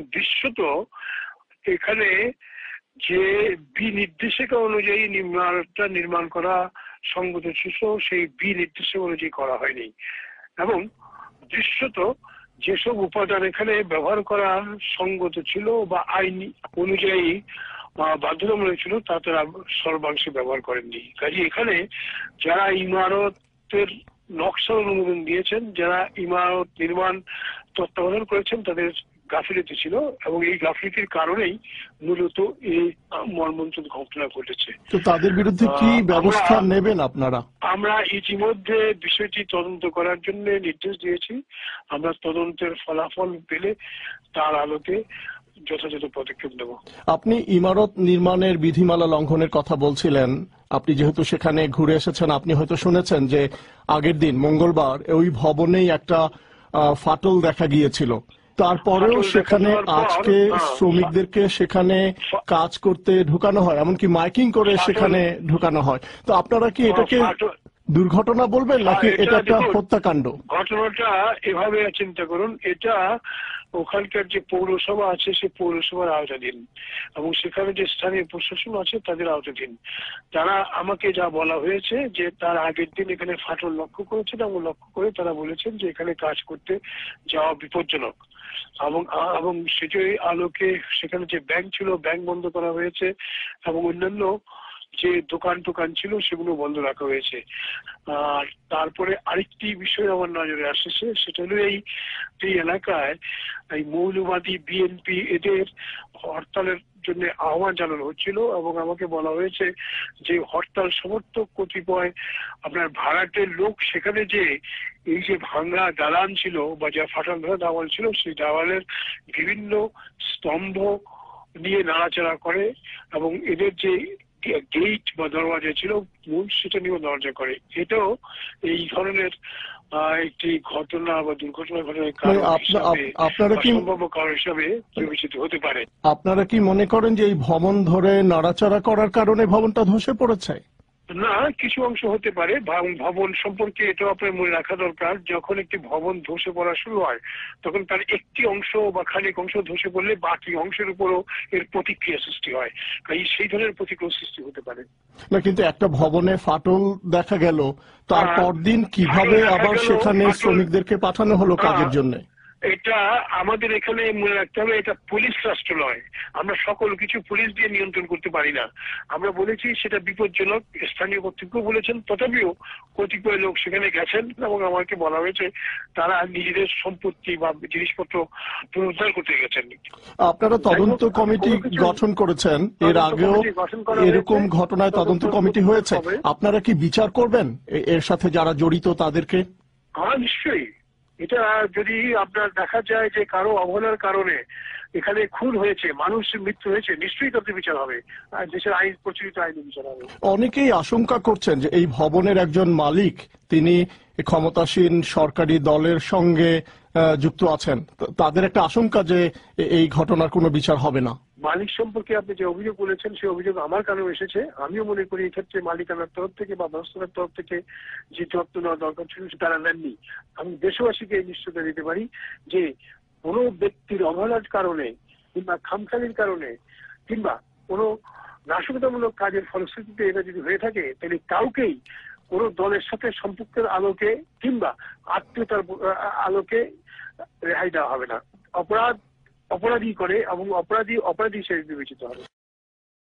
দৃশ্যত এখানে যে বিনির্দেশিকা অনুযায়ী নির্মাণটা নির্মাণ করা সঙ্গত ছিল, সেই বিনির্দেশিকা অনুযায়ী করা হয়নি। এবং দৃশ্যত যেসব উপাদান এখানে ব্যবহার করা সঙ্গত ছিল বা আইন অনুযায়ী বা বাধ্যতামূলক ছিল, তা তারা সর্বাংশে ব্যবহার করেননি। কাজে এখানে যারা ইমারতের নকশা অনুমোদন দিয়েছেন, যারা ইমারত নির্মাণ তত্ত্বাবধান করেছেন, তাদের গাফিলতি ছিল এবং এই গাফিলতির কারণেই মূলত এই মর্মন্তুদ ঘটনা ঘটেছে। তো তাদের বিরুদ্ধে কি ব্যবস্থা নেবেন আপনারা? আমরা ইতিমধ্যে বিষয়টি তদন্ত করার জন্য নির্দেশ দিয়েছি। আমরা তদন্তের ফলাফল পেলে তার আলোকে যথাযথ পদক্ষেপ নেব। আপনি ইমারত নির্মাণের বিধিমালা লঙ্ঘনের কথা বলছিলেন। আপনি যেহেতু সেখানে ঘুরে এসেছেন আপনি হয়তো শুনেছেন যে আগের দিন মঙ্গলবার ওই ভবনেই একটা ফাটল দেখা গিয়েছিল। তারপরেও সেখানে আজকে হ্যাঁ, শ্রমিকদেরকে সেখানে কাজ করতে ঢুকানো হয় এমনকি মাইকিং করে সেখানে ঢুকানো হয়। তো আপনারা কি এটাকে দুর্ঘটনা বলবেন নাকি হ্যাঁ, এটা এটা একটা হত্যাকাণ্ড? ঘটনাটা এভাবে চিন্তা করুন এটা ওখানকার যে পৌরসভা আছে সে পৌরসভার আওতাধীন এবং সেখানে যে স্থানীয় প্রশাসন আছে তাদের আওতাধীন। তারা আমাকে যা বলা হয়েছে যে তার আগের দিন এখানে ফাটল লক্ষ্য করেছেন এবং লক্ষ্য করে তারা বলেছেন যে এখানে কাজ করতে যাওয়া বিপজ্জনক। এবং এবং সেটাই আলোকে সেখানে যে ব্যাংক ছিল ব্যাংক বন্ধ করা হয়েছে এবং অন্যান্য যে দোকান টোকান ছিল সেগুলো বন্ধ রাখা হয়েছে। আর তারপরে আরেকটি বিষয় আমার নজরে আসছে, সেটা হলো এই এলাকায় এই মৌলবাদী বিএনপি এদের হরতালের জন্য আহ্বান জানানো হচ্ছিল এবং আমাকে বলা হয়েছে যে হরতাল সমর্থক কতিপয় আপনার ভাড়াটের লোক সেখানে যে এই যে ভাঙ্গা দালান ছিল বা যা ফাটাল ধরা দাওয়াল ছিল, সেই দেওয়ালের বিভিন্ন স্তম্ভ নিয়ে নাড়াচাড়া করে এবং এদের যে গেট বা দরওয়াজা ছিল মূল সেটা নিয়েও দরজা করে। এটাও এই ধরনের একটি ঘটনা বা দুর্ঘটনা ঘটনার কারণ মানে আপ- আপনারা কি সম্ভাব্য কারণ হিসাবে বিবেচিত হতে পারে। আপনারা কি মনে করেন যে এই ভবন ধরে নাড়াচাড়া করার কারণে ভবনটা ধসে পড়েছে? না কিছু অংশ হতে পারে। ভবন সম্পর্কে এটাও আপনার মনে রাখা দরকার। যখন একটি ভবন ধসে পড়া শুরু হয় তখন তার একটি অংশ বা খানিক অংশ ধসে পড়লে বাকি অংশের উপরও এর প্রতিক্রিয়া সৃষ্টি হয়। কাজে সেই ধরনের প্রতিক্রিয়া সৃষ্টি হতে পারে। না কিন্তু একটা ভবনে ফাটল দেখা গেল তার হ্যাঁ, পরদিন কীভাবে আবার সেখানে শ্রমিকদেরকে পাঠানো হলো কাজের হ্যাঁ। জন্য? এটা আমাদের এখানে মনে রাখতে হবে এটা পুলিশ রাষ্ট্র নয়। আমরা সকল কিছু পুলিশ দিয়ে নিয়ন্ত্রণ করতে পারি না। আমরা বলেছি সেটা বিপজ্জনক স্থানীয় কর্তৃপক্ষ বলেছেন তথাপিও কতিপয় লোক সেখানে গেছেন এবং আমাকে বলা হয়েছে তারা নিজেদের সম্পত্তি বা জিনিসপত্র পুনরুদ্ধার করতে গেছেন। আপনারা তদন্ত কমিটি গঠন করেছেন এর আগেও গঠন করা এরকম ঘটনায় তদন্ত তদন্ত কমিটি হয়েছে। আপনারা কি বিচার করবেন? এর সাথে যারা জড়িত তাদেরকে? হ্যাঁ নিশ্চয়ই। এটা যদি আপনার দেখা যায় যে কারও অবহেলার কারণে এখানে খুন হয়েছে মানুষের মৃত্যু হয়েছে, নিশ্চয়ই তাদের বিচার হবে। দেশের আইন, প্রচলিত আইনে বিচার হবে। অনেকেই আশঙ্কা করছেন যে এই ভবনের একজন মালিক, তিনি ক্ষমতাসীন সরকারি দলের সঙ্গে যুক্ত আছেন। তাদের একটা আশঙ্কা যে এই ঘটনার কোনো বিচার হবে না। মালিক সম্পর্কে আপনি যে অভিযোগ বলেছেন সেই অভিযোগ আমার কানেও এসেছে। আমিও মনে করি এক্ষেত্রে মালিকানার তরফ থেকে বা ব্যবস্থার তরফ থেকে যে যত্ন নেওয়া দরকার ছিল তারা নেননি। আমি দেশবাসীকে এই নিশ্চয়তা দিতে পারি যে কোনো ব্যক্তির অবহেলার কারণে কিংবা খামখালির কারণে কিংবা কোনো নাশকতামূলক কাজের ফলশ্রুতিতে এটা যদি হয়ে থাকে, তাহলে কাউকেই কোনো দলের সাথে সম্পর্কের আলোকে কিংবা আত্মীয়তার আলোকে রেহাই দেওয়া হবে না। অপরাধ অপরাধী করে এবং অপরাধী অপরাধী হিসেবে বিবেচিত হবে।